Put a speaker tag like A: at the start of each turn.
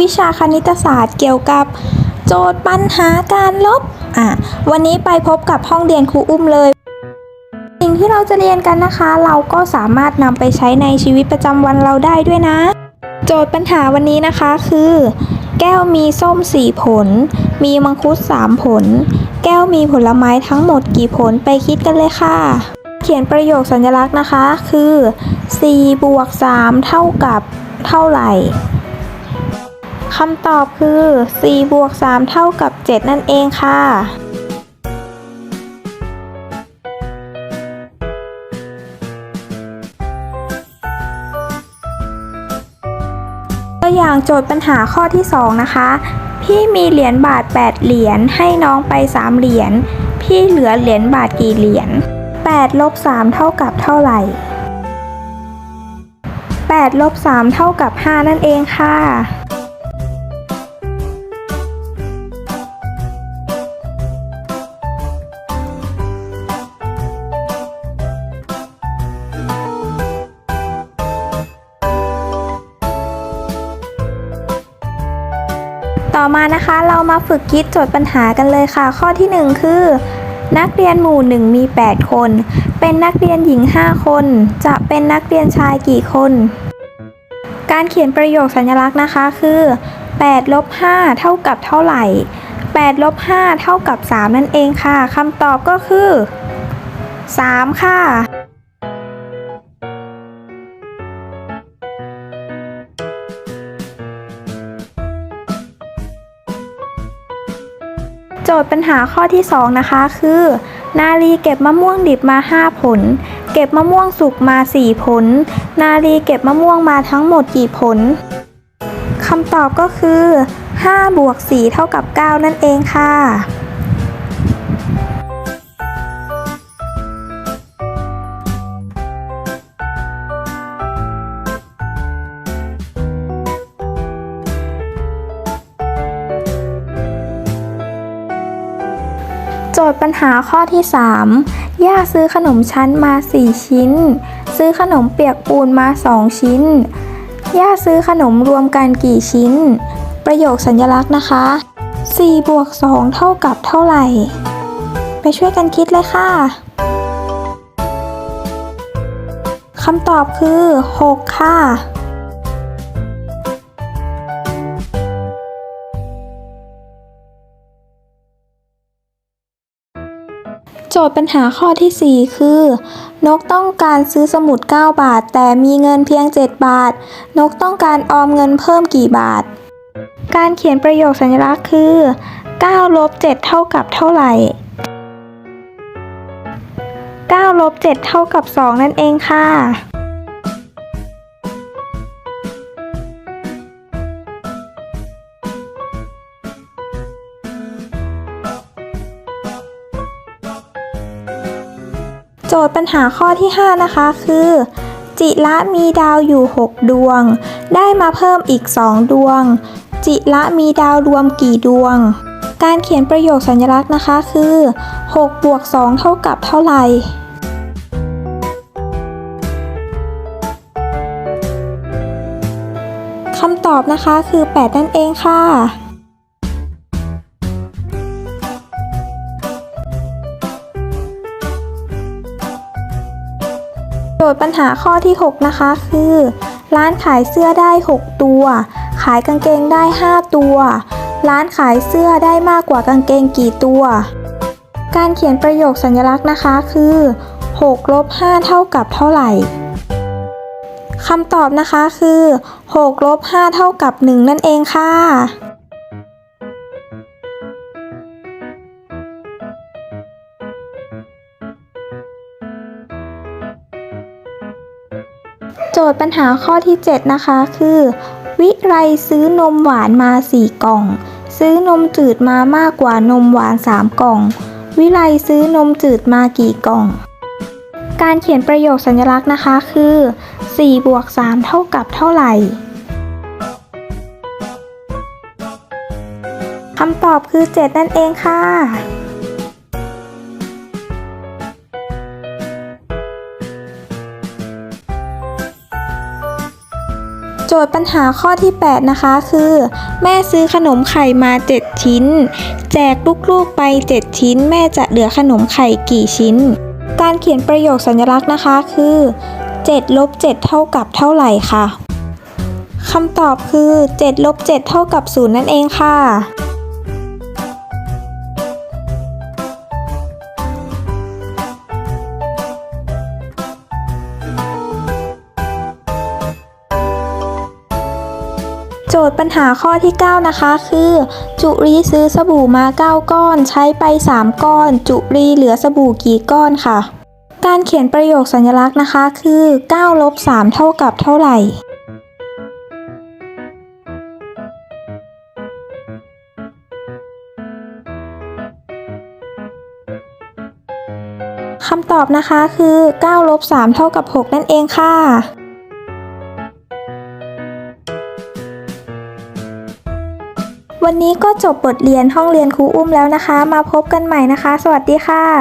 A: วิชาคณิตศาสตร์เกี่ยวกับโจทย์ปัญหาการลบ อะ วันนี้ไปพบกับห้องเรียนครูอุ้มเลย สิ่งที่เราจะเรียนกันนะคะ เราก็สามารถนำไปใช้ในชีวิตประจำวันเราได้ด้วยนะ โจทย์ปัญหาวันนี้นะคะคือ แก้วมีส้ม4ผล มีมังคุด3ผล แก้วมีผลไม้ทั้งหมดกี่ผลไปคิดกันเลยค่ะ เขียนประโยคสัญลักษณ์นะคะ คือ4บวก3เท่ากับเท่าไหร่ คำตอบคือ4บวก3เท่ากับ 7 นั่นเองค่ะตัวอย่างโจทย์ปัญหาข้อที่ 2 นะคะ พี่มีเหรียญบาท 8 เหรียญให้น้องไป 3 เหรียญ พี่เหลือเหรียญบาทกี่เหรียญ8ลบ3เท่ากับเท่าไหร่8ลบ3เท่ากับ 5 นั่นเองค่ะ อมานะคะเรามาฝึกคิดโจทย์ปัญหากันเลยค่ะ ข้อที่ 1 คือ นักเรียนหมู่ 1 มี 8 คน เป็นนักเรียนหญิง 5 คน จะเป็นนักเรียนชายกี่คน การเขียนประโยคสัญลักษณ์นะคะคือ8ลบ5เท่ากับเท่าไหร่8ลบ5เท่ากับ 3 นั่นเองค่ะคำตอบก็คือ 3 ค่ะ โจทย์ปัญหาข้อที่ 2 นะคะ คือ นาลีเก็บมะม่วงดิบมา 5 ผล เก็บมะม่วงสุกมา 4 ผล นาลีเก็บมะม่วงมาทั้งหมดกี่ผลคำตอบก็คือ5บวก4เท่ากับ 9 นั่นเองค่ะ โจทย์ปัญหาข้อที่ 3 ย่าซื้อขนมชั้นมา 4 ชิ้น ซื้อขนมเปียกปูนมา 2 ชิ้น ย่าซื้อขนมรวมกันกี่ชิ้น ประโยคสัญลักษณ์นะคะ4บวก2เท่ากับเท่าไหร่ ไปช่วยกันคิดเลยค่ะคำตอบคือ 6 ค่ะ จทย์ปัญหาข้อที่ 4 คือ นกต้องการซื้อสมุด 9 บาท แต่มีเงินเพียง 7 บาท นกต้องการออมเงินเพิ่มกี่บาท การเขียนประโยคสัญลักษณ์คือ9ลบ7เท่ากับเท่าไหร่9ลบ7เท่ากับ 2 นั่นเองค่ะ จทย์ปัญหาข้อที่ 5 นะคะคือ จิระมีดาวอยู่ 6 ดวง ได้มาเพิ่มอีก 2 ดวง จิระมีดาวรวมกี่ดวง การเขียนประโยคสัญลักษณ์นะคะคือ6บวก2เท่ากับเท่าไหร่คำตอบนะคะคือ 8 นั่นเองค่ะ ทย์ปัญหาข้อที่ 6 นะคะ คือ ร้านขายเสื้อได้ 6 ตัว ขายกางเกงได้ 5 ตัว ร้านขายเสื้อได้มากกว่ากางเกงกี่ตัว การเขียนประโยคสัญลักษณ์นะคะคือ6ลบ5เท่ากับเท่าไหร่คำตอบนะคะคือ6ลบ5เท่ากับ 1 นั่นเองค่ะ โจทย์ปัญหาข้อที่ 7 นะคะคือ วิไรซื้อนมหวานมา 4 กล่อง ซื้อนมจืดมามากกว่านมหวาน 3 กล่อง วิไลซื้อนมจืดมากี่กล่อง การเขียนประโยคสัญลักษณ์นะคะคือ4บวก3เท่ากับเท่าไหร่คำตอบคือ 7 นั่นเองค่ะ จทย์ปัญหาข้อที่ 8 นะคะคือ แม่ซื้อขนมไข่มา 7 ชิ้น แจกลูกๆไป 7 ชิ้น แม่จะเหลือขนมไข่กี่ชิ้น การเขียนประโยคสัญลักษณ์นะคะคือ7ลบ7เท่ากับเท่าไหร่ค่ะคำตอบคือ7ลบ7เท่ากับ0นั่นเองค่ะ จทย์ปัญหาข้อที่ 9 นะคะ คือ จุรีซื้อสบู่มา 9 ก้อน ใช้ไป 3 ก้อน จุรีเหลือสบู่กี่ก้อนค่ะ การเขียนประโยคสัญลักษณ์นะคะ คือ9ลบ3เท่ากับเท่าไหร่คำตอบนะคะคือ9ลบ3เท่ากับ 6 นั่นเองค่ะ วันนี้ก็จบบทเรียนห้องเรียนครูอุ้มแล้วนะคะ มาพบกันใหม่นะคะ สวัสดีค่ะ